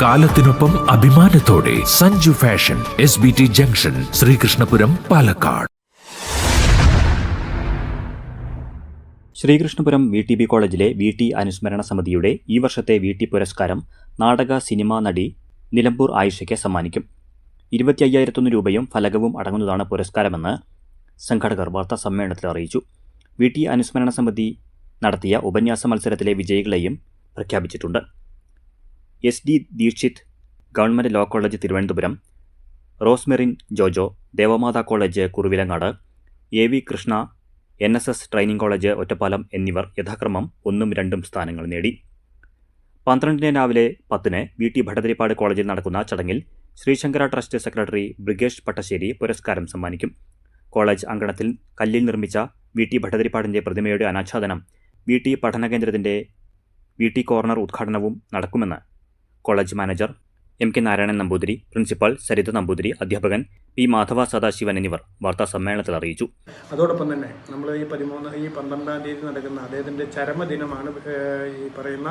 കാലത്തിനൊപ്പം അഭിമാനത്തോടെ Sanju fashion S B T junction Sreekrishnapuram Palakkad. Sreekrishnapuram V T B കോളേജിലെ V T അനുസ്മരണ സമിതിയുടെ ഈ വർഷത്തെ വി ടി പുരസ്കാരം നാടക സിനിമാ നടി നിലമ്പൂർ ആയിഷയ്ക്ക് സമ്മാനിക്കും. ഇരുപത്തി അയ്യായിരത്തൊന്ന് രൂപയും ഫലകവും അടങ്ങുന്നതാണ് പുരസ്കാരമെന്ന് സംഘാടകർ വാർത്താ സമ്മേളനത്തിൽ അറിയിച്ചു. വി ടി അനുസ്മരണ സമിതി നടത്തിയ ഉപന്യാസ മത്സരത്തിലെ വിജയികളെയും പ്രഖ്യാപിച്ചിട്ടുണ്ട്. S D Deekshith government law college Thiruvananthapuram Rosemerin Jojo Devamatha college Kuravilangad A V Krishna N S S training college Ottapalam എന്നിവർ യഥാക്രമം ഒന്നും രണ്ടും സ്ഥാനങ്ങൾ നേടി. പന്ത്രണ്ടിന് രാവിലെ പത്തിന് വി ടി ഭട്ടതിരിപ്പാട് കോളേജിൽ നടക്കുന്ന ചടങ്ങിൽ ശ്രീശങ്കര ട്രസ്റ്റ് സെക്രട്ടറി ബ്രിഗേഷ് പട്ടശ്ശേരി പുരസ്കാരം സമ്മാനിക്കും. കോളേജ് അങ്കണത്തിൽ കല്ലിൽ നിർമ്മിച്ച വി ടി ഭട്ടതിരിപ്പാടിന്റെ പ്രതിമയുടെ അനാച്ഛാദനം വി ടി പഠനകേന്ദ്രത്തിന്റെ വി ടി കോർണർ ഉദ്ഘാടനവും നടക്കുമെന്ന് college manager M K Narayanan Namboothiri principal Saritha Namboothiri അധ്യാപകൻ പി മാധവ സദാശിവൻ എന്നിവർ വാർത്താ സമ്മേളനത്തിൽ അറിയിച്ചു. അതോടൊപ്പം തന്നെ നമ്മൾ ഈ പതിമൂന്ന് ഈ പന്ത്രണ്ടാം തീയതി നടക്കുന്ന അദ്ദേഹത്തിന്റെ ചരമദിനമാണ് ഈ പറയുന്ന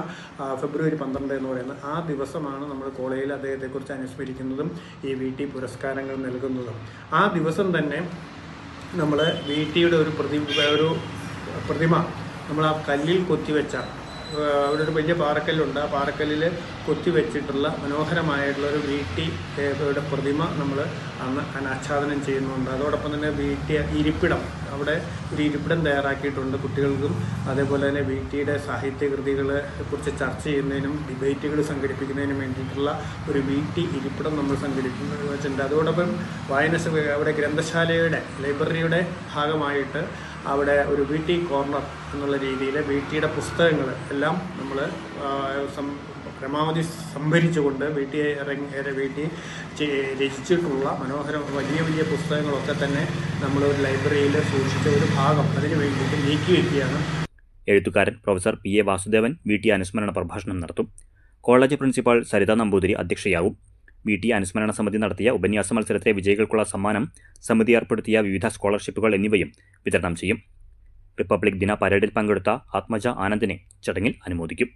ഫെബ്രുവരി പന്ത്രണ്ട് എന്ന് പറയുന്നത്. ആ ദിവസമാണ് നമ്മൾ കോളേജിൽ അദ്ദേഹത്തെക്കുറിച്ച് അനുസ്മരിക്കുന്നതും ഈ വി ടി പുരസ്കാരങ്ങൾ നൽകുന്നതും. ആ ദിവസം തന്നെ നമ്മൾ വി ടിയുടെ ഒരു പ്രതി ഒരു പ്രതിമ നമ്മൾ ആ കല്ലിൽ കൊത്തിവെച്ച അവിടെ ഒരു വലിയ പാറക്കല്ലുണ്ട്. ആ പാറക്കല്ലിൽ കൊത്തിവെച്ചിട്ടുള്ള മനോഹരമായിട്ടുള്ള ഒരു വി ടി യുടെ പ്രതിമ നമ്മൾ അന്ന് അനാച്ഛാദനം ചെയ്യുന്നുണ്ട്. അതോടൊപ്പം തന്നെ വീട്ടിയ ഇരിപ്പിടം. അവിടെ ഒരു ഇരിപ്പിടം തയ്യാറാക്കിയിട്ടുണ്ട് കുട്ടികൾക്കും. അതേപോലെ തന്നെ വി ടിയുടെ സാഹിത്യകൃതികളെ കുറിച്ച് ചർച്ച ചെയ്യുന്നതിനും ഡിബേറ്റുകൾ സംഘടിപ്പിക്കുന്നതിനും വേണ്ടിയിട്ടുള്ള ഒരു വി ടി ഇരിപ്പിടം നമ്മൾ സംഘടിപ്പിക്കുന്നത് വെച്ചിട്ടുണ്ട്. അതോടൊപ്പം വായനശ അവിടെ ഗ്രന്ഥശാലയുടെ ലൈബ്രറിയുടെ ഭാഗമായിട്ട് അവിടെ ഒരു വി ടി കോർണർ എന്നുള്ള രീതിയിൽ വി ടിയുടെ പുസ്തകങ്ങൾ എല്ലാം നമ്മൾ പരമാവധി സംഭരിച്ചുകൊണ്ട് വി ടി വി ടി രചിച്ചിട്ടുള്ള മനോഹര വലിയ വലിയ പുസ്തകങ്ങളൊക്കെ തന്നെ നമ്മൾ ഒരു ലൈബ്രറിയിൽ സൂക്ഷിച്ച ഒരു ഭാഗം അതിന് വേണ്ടിയിട്ട് നീക്കി വയ്ക്കുകയാണ് എഴുത്തുകാരൻ professor P A Vasudevan V T അനുസ്മരണ പ്രഭാഷണം നടത്തും. കോളേജ് പ്രിൻസിപ്പാൾ സരിത നമ്പൂതിരി അധ്യക്ഷയാവും വി ടി അനുസ്മരണ സമിതി നടത്തിയ ഉപന്യാസ മത്സരത്തിലെ വിജയികൾക്കുള്ള സമ്മാനം സമിതി ഏർപ്പെടുത്തിയ വിവിധ സ്കോളർഷിപ്പുകൾ എന്നിവയും വിതരണം ചെയ്യും. റിപ്പബ്ലിക് ദിന പരേഡിൽ പങ്കെടുത്ത ആത്മജ ആനന്ദിനെ ചടങ്ങിൽ അനുമോദിക്കും.